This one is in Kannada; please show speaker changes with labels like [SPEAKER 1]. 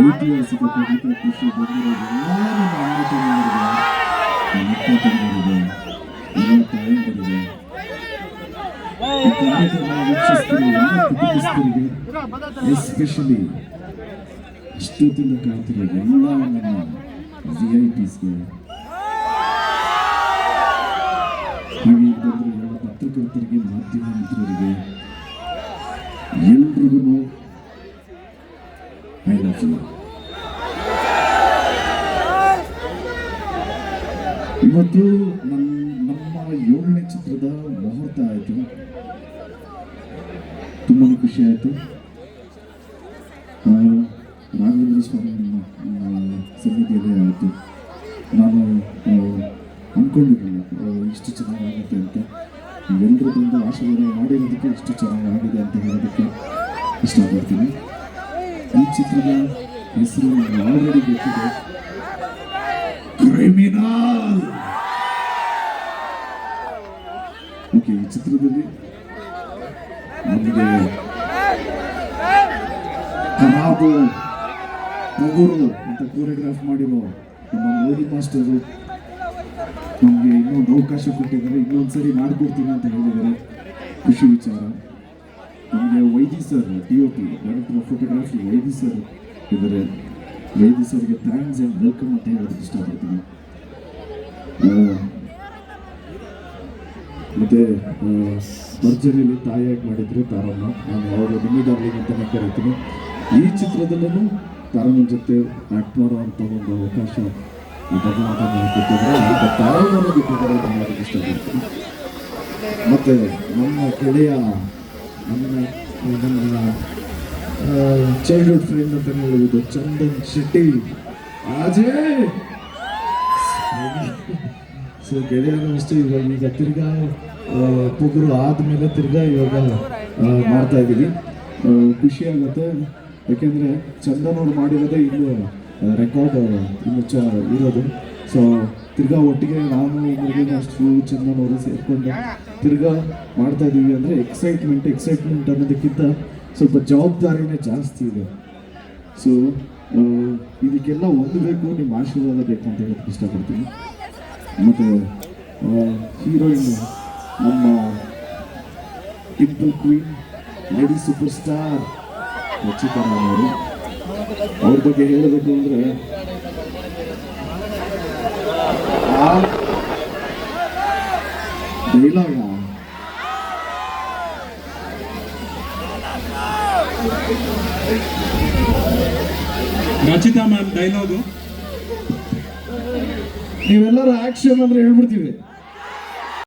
[SPEAKER 1] ಐತಿಹಾಸಿಕ ಕವಿತೆ ಖುಷಿ ಬಂದಿರೋದು ಎಲ್ಲ ನಮ್ಮ ಅಣ್ಣ ತಮ್ಮಂದಿರಿಗೆ, ನಮ್ಮ ಅಕ್ಕ ತಂಗಿಯರಿಗೆ, ಎಲ್ಲ ತಾಯಂದಿರಿಗೆ ಈ ಕಾರ್ಯಕ್ರಮ ವೀಕ್ಷಿಸ್ತಿರೋ ಎಲ್ಲ ಕುಟುಂಬಸ್ಥರಿಗೆ ಎಸ್ಪೆಷಲಿ ಇಷ್ಟೊತ್ತಿಂದ ಕಾಯ್ತಿರೋ ಎಲ್ಲ ನಮ್ಮ ವಿ ಐ ಪಿಸ್ಗೆ ಹಾಗೆ ಇಲ್ಲಿ ಬಂದಿರೋ ಎಲ್ಲ ಪತ್ರಕರ್ತರಿಗೆ ಮಾಧ್ಯಮ ಮಿತ್ರರಿಗೆ ಎಲ್ರಿಗೂ ಐ ಲವ್ ಯು ಇವತ್ತು ನಮ್ಮ ನಮ್ಮ ಏಳನೇ ಚಿತ್ರದ ಮುಹೂರ್ತ ಆಯಿತು. ತುಂಬಾ ಖುಷಿ ಆಯಿತು. ರಾಘವೇಂದ್ರ ಸ್ವಾಮಿ ಸನ್ನಿಧಿಯಲ್ಲೇ ಆಯಿತು. ನಾನು ಅಂದ್ಕೊಂಡಿದ್ದೀನಿ ಇಷ್ಟು ಚೆನ್ನಾಗಾಗುತ್ತೆ ಅಂತ. ಎಲ್ಲರೂ ಆಶೀರ್ವಾದ ಮಾಡಿರೋದಕ್ಕೆ ಇಷ್ಟು ಚೆನ್ನಾಗಾಗಿದೆ ಅಂತ ಹೇಳೋದಕ್ಕೆ ಇಷ್ಟಪಡ್ತೀನಿ. ಚಿತ್ರದ ಹೆಸರು ನನಗೆ ಆಲ್ರೆಡಿ ಗೊತ್ತಿದೆ. ಕ್ರಿಮಿನಲ್ ಓಕೆ ಈ ಚಿತ್ರದಲ್ಲಿ ನಮಗೆ ಕರಾಬು ಟಗರು ಅಂತ ಕೋರಿಯೋಗ್ರಾಫ್ ಮಾಡಿರೋ ನಮ್ಮ ಮೋದಿ ಮಾಸ್ಟರು ನಮಗೆ ಇನ್ನೊಂದು ಅವಕಾಶ ಕೊಟ್ಟಿದ್ದಾರೆ. ಇನ್ನೊಂದ್ಸರಿ ಮಾಡಿಕೊಡ್ತೀನಿ ಅಂತ ಹೇಳಿದ್ದಾರೆ. ಖುಷಿ ವಿಚಾರ. ನಮಗೆ Vaidya sir D O P director of photography Vaidya sir ಇದ್ದಾರೆ ವೈದ್ಯ ಸರ್ಗೆ ಥ್ಯಾಂಕ್ಸ್ ಆ್ಯಂಡ್ ವೆಲ್ಕಮ್ ಅಂತ ಹೇಳೋದಕ್ಕೆ ಇಷ್ಟಪಡ್ತೀನಿ. ಮತ್ತೆ ಭರ್ಜರಿಯಲ್ಲಿ ತಾಯಿಯಾಗಿ ಮಾಡಿದ್ರು? ತಾರಮ್ಮ. ನಾನು ಅವರು ನಿಮ್ಮ ಡಾರ್ಲಿಂಗ್ ಅಂತಲೇ ಕರಿತೀನಿ. ಈ ಚಿತ್ರದಲ್ಲೂ ತಾರಮ್ಮನ ಜೊತೆ ಆ್ಯಕ್ಟ್ ಮಾಡುವಂಥ ಒಂದು ಅವಕಾಶ ಭಗವಂತ ಇಷ್ಟಪಡ್ತೀನಿ. ಮತ್ತು, ನಮ್ಮ ಗೆಳೆಯ ಚೈಲ್ಡ್ಹುಡ್ ಫ್ರೆಂಡ್ ಅಂತ ಹೇಳುವುದು ಚಂದನ್ ಶೆಟ್ಟಿ. ಅಜಯ್ ಸೊ ಗೆಳೆಯರ ಅಷ್ಟೇ ಇವಾಗ ಈಗ ತಿರ್ಗಾ ಆ, ಆದಮೇಲೆ ತಿರ್ಗಾ ಇವಾಗ ಮಾಡ್ತಾ ಇದ್ದೀವಿ. ಖುಷಿ ಆಗುತ್ತೆ. ಯಾಕೆಂದ್ರೆ ಚಂದನ್ ಅವ್ರು ಮಾಡಿರೋದೇ ಇನ್ನು ರೆಕಾರ್ಡ್ ಇನ್ನು ಚ ಇರೋದು. ಸೊ ತಿರ್ಗಾ ಒಟ್ಟಿಗೆ ನಾನು ಅಷ್ಟು ಚಂದನ್ ಅವರು ಸೇರ್ಕೊಂಡು ತಿರ್ಗಾ ಮಾಡ್ತಾ ಇದ್ದೀವಿ ಅಂದರೆ ಎಕ್ಸೈಟ್ಮೆಂಟ್ ಎಕ್ಸೈಟ್ಮೆಂಟ್ ಅನ್ನೋದಕ್ಕಿಂತ ಸ್ವಲ್ಪ ಜವಾಬ್ದಾರಿನೇ ಜಾಸ್ತಿ ಇದೆ. ಸೊ ಇದಕ್ಕೆಲ್ಲ ಹೊಂದಬೇಕು ನಿಮ್ಮ ಆಶೀರ್ವಾದ ಬೇಕು ಅಂತ ಹೇಳಕ್ಕೆ ಇಷ್ಟಪಡ್ತೀನಿ. ಮತ್ತು ಹೀರೋಯಿನ್ ನಮ್ಮ dimple queen lady superstar Rachita ಅವ್ರ ಬಗ್ಗೆ ಹೇಳಬೇಕು ಅಂದರೆ ಡೈಲಾಗ
[SPEAKER 2] ರಚಿತಾ ಮ್ಯಾಮ್ ಡೈಲಾಗು?
[SPEAKER 1] ನೀವೆಲ್ಲರೂ ಆಕ್ಷನ್ ಅಂದ್ರೆ ಹೇಳ್ಬಿಡ್ತೀವಿ.